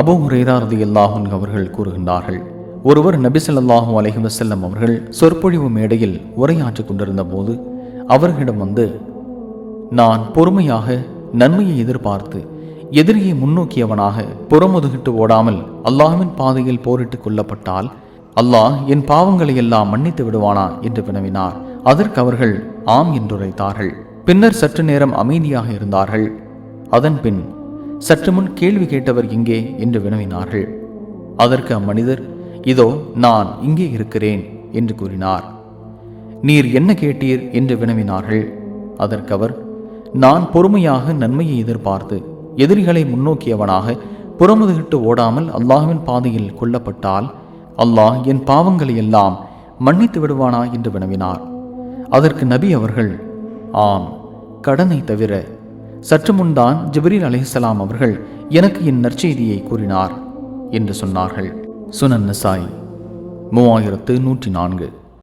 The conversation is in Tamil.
அபூ ஹுரைரா அல்லாஹன் அவர்கள் கூறுகின்றார்கள் ஒருவர் நபிசல்லாஹு அலஹி வசல்லம் அவர்கள் சொற்பொழிவு மேடையில் உரையாற்றிக் கொண்டிருந்த போது அவர்களிடம் வந்து நான் பொறுமையாக நன்மையை எதிர்பார்த்து எதிரியை முன்னோக்கியவனாக புறமுதுகிட்டு ஓடாமல் அல்லாஹ்வின் பாதையில் போரிட்டுக் கொல்லப்பட்டால் அல்லாஹ் என் பாவங்களை எல்லாம் மன்னித்து விடுவானா? என்று வினவினார். அதற்கு அவர்கள் ஆம் என்றுரைத்தார்கள். பின்னர் சற்று நேரம் அமைதியாக இருந்தார்கள். அதன் பின் சற்று முன் கேள்வி கேட்டவர் எங்கே என்று வினவினார்கள். அதற்கு அம்மனிதர் இதோ நான் இங்கே இருக்கிறேன் என்று கூறினார். நீர் என்ன கேட்டீர்? என்று வினவினார்கள். அதற்கு அவர் நான் பொறுமையாக நன்மையை எதிர்பார்த்து எதிரிகளை முன்னோக்கியவனாக புறமுதுகிட்டு ஓடாமல் அல்லாஹுவின் பாதையில் கொல்லப்பட்டால் அல்லாஹ் என் பாவங்களை எல்லாம் மன்னித்து விடுவானா? என்று வினவினார். அதற்கு நபி அவர்கள் ஆம் கடனை தவிர சற்று முன்தான் ஜிப்ரீல் அலைஹிஸ்ஸலாம் அவர்கள் எனக்கு என் நற்செய்தியை கூறினார் என்று சொன்னார்கள். சுனன் நசாய் மூவாயிரத்து நூற்றி நான்கு.